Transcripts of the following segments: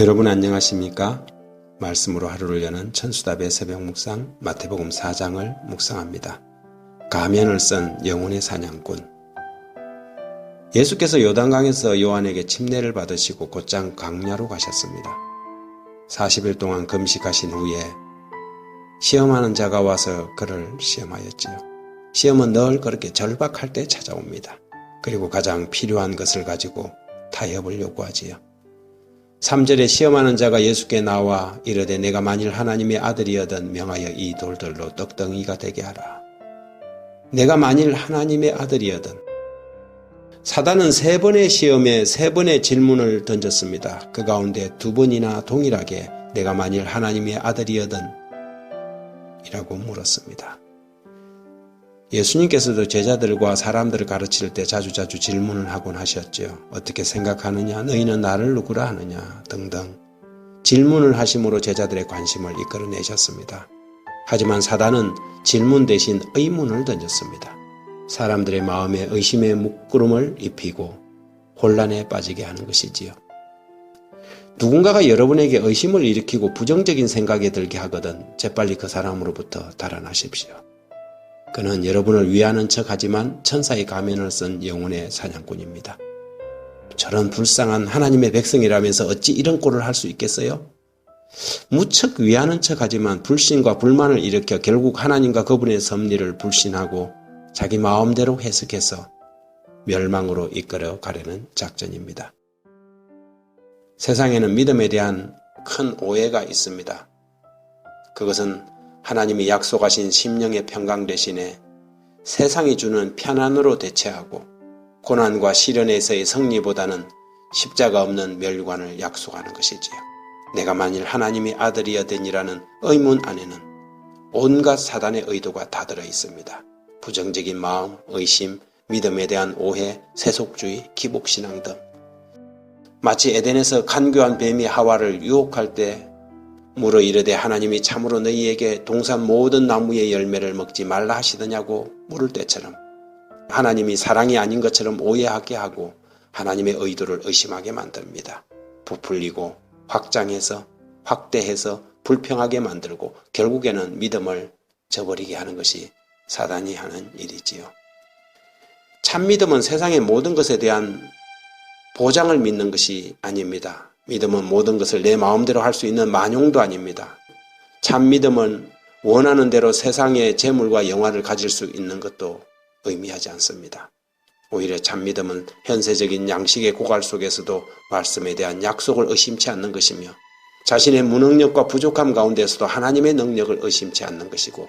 여러분 안녕하십니까? 말씀으로 하루를 여는 천수답의 새벽 묵상 마태복음 4장을 묵상합니다. 가면을 쓴 영혼의 사냥꾼 예수께서 요단강에서 요한에게 침례를 받으시고 곧장 강야로 가셨습니다. 40일 동안 금식하신 후에 시험하는 자가 와서 그를 시험하였지요. 시험은 늘 그렇게 절박할 때 찾아옵니다. 그리고 가장 필요한 것을 가지고 타협을 요구하지요. 3절에 시험하는 자가 예수께 나와 이르되 내가 만일 하나님의 아들이여든 명하여 이 돌들로 떡덩이가 되게 하라. 내가 만일 하나님의 아들이여든 사단은 세 번의 시험에 세 번의 질문을 던졌습니다. 그 가운데 두 번이나 동일하게 내가 만일 하나님의 아들이여든 이라고 물었습니다. 예수님께서도 제자들과 사람들을 가르칠 때 자주자주 질문을 하곤 하셨지요. 어떻게 생각하느냐? 너희는 나를 누구라 하느냐? 등등. 질문을 하심으로 제자들의 관심을 이끌어내셨습니다. 하지만 사단은 질문 대신 의문을 던졌습니다. 사람들의 마음에 의심의 묶구름을 입히고 혼란에 빠지게 하는 것이지요. 누군가가 여러분에게 의심을 일으키고 부정적인 생각이 들게 하거든 재빨리 그 사람으로부터 달아나십시오. 그는 여러분을 위하는 척 하지만 천사의 가면을 쓴 영혼의 사냥꾼입니다. 저런 불쌍한 하나님의 백성이라면서 어찌 이런 꼴을 할 수 있겠어요? 무척 위하는 척 하지만 불신과 불만을 일으켜 결국 하나님과 그분의 섭리를 불신하고 자기 마음대로 해석해서 멸망으로 이끌어 가려는 작전입니다. 세상에는 믿음에 대한 큰 오해가 있습니다. 그것은 하나님이 약속하신 심령의 평강 대신에 세상이 주는 편안으로 대체하고 고난과 시련에서의 승리보다는 십자가 없는 멸관을 약속하는 것이지요. 내가 만일 하나님의 아들이어되니라는 의문 안에는 온갖 사단의 의도가 다 들어 있습니다. 부정적인 마음, 의심, 믿음에 대한 오해, 세속주의, 기복신앙 등 마치 에덴에서 간교한 뱀이 하와를 유혹할 때 물어 이르되 하나님이 참으로 너희에게 동산 모든 나무의 열매를 먹지 말라 하시더냐고 물을 때처럼 하나님이 사랑이 아닌 것처럼 오해하게 하고 하나님의 의도를 의심하게 만듭니다. 부풀리고 확장해서 확대해서 불평하게 만들고 결국에는 믿음을 저버리게 하는 것이 사단이 하는 일이지요. 참 믿음은 세상의 모든 것에 대한 보장을 믿는 것이 아닙니다. 믿음은 모든 것을 내 마음대로 할 수 있는 만용도 아닙니다. 참 믿음은 원하는 대로 세상의 재물과 영화를 가질 수 있는 것도 의미하지 않습니다. 오히려 참 믿음은 현세적인 양식의 고갈 속에서도 말씀에 대한 약속을 의심치 않는 것이며 자신의 무능력과 부족함 가운데서도 하나님의 능력을 의심치 않는 것이고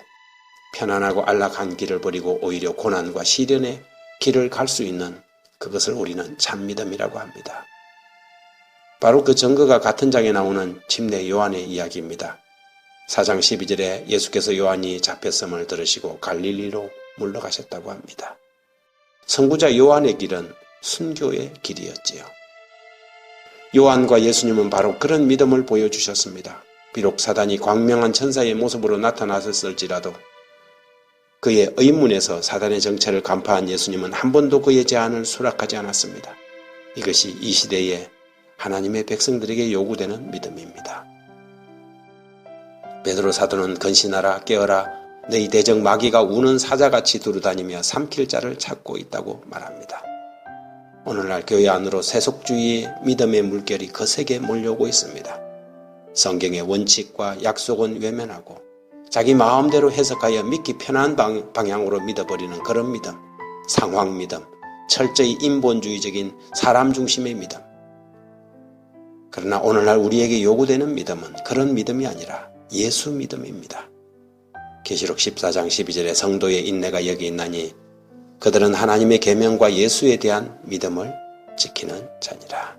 편안하고 안락한 길을 버리고 오히려 고난과 시련의 길을 갈 수 있는 그것을 우리는 참 믿음이라고 합니다. 바로 그 증거가 같은 장에 나오는 침례 요한의 이야기입니다. 4장 12절에 예수께서 요한이 잡혔음을 들으시고 갈릴리로 물러가셨다고 합니다. 선구자 요한의 길은 순교의 길이었지요. 요한과 예수님은 바로 그런 믿음을 보여주셨습니다. 비록 사단이 광명한 천사의 모습으로 나타났을지라도 그의 의문에서 사단의 정체를 간파한 예수님은 한 번도 그의 제안을 수락하지 않았습니다. 이것이 이 시대의 하나님의 백성들에게 요구되는 믿음입니다. 베드로 사도는 근신하라 깨어라 너희 대적 마귀가 우는 사자같이 두루다니며 삼킬 자를 찾고 있다고 말합니다. 오늘날 교회 안으로 세속주의의 믿음의 물결이 거세게 몰려오고 있습니다. 성경의 원칙과 약속은 외면하고 자기 마음대로 해석하여 믿기 편한 방향으로 믿어버리는 그런 믿음, 상황 믿음, 철저히 인본주의적인 사람 중심의 믿음. 그러나 오늘날 우리에게 요구되는 믿음은 그런 믿음이 아니라 예수 믿음입니다. 계시록 14장 12절에 성도의 인내가 여기 있나니 그들은 하나님의 계명과 예수에 대한 믿음을 지키는 자니라.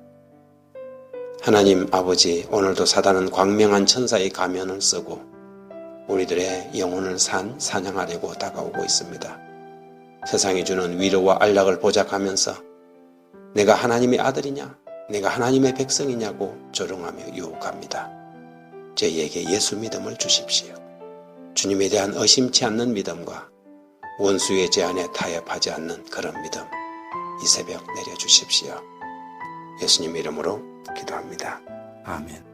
하나님 아버지 오늘도 사단은 광명한 천사의 가면을 쓰고 우리들의 영혼을 산 사냥하려고 다가오고 있습니다. 세상이 주는 위로와 안락을 보작하면서 내가 하나님의 아들이냐 내가 하나님의 백성이냐고 조롱하며 유혹합니다. 저희에게 예수 믿음을 주십시오. 주님에 대한 의심치 않는 믿음과 원수의 제안에 타협하지 않는 그런 믿음 이 새벽 내려주십시오. 예수님 이름으로 기도합니다. 아멘.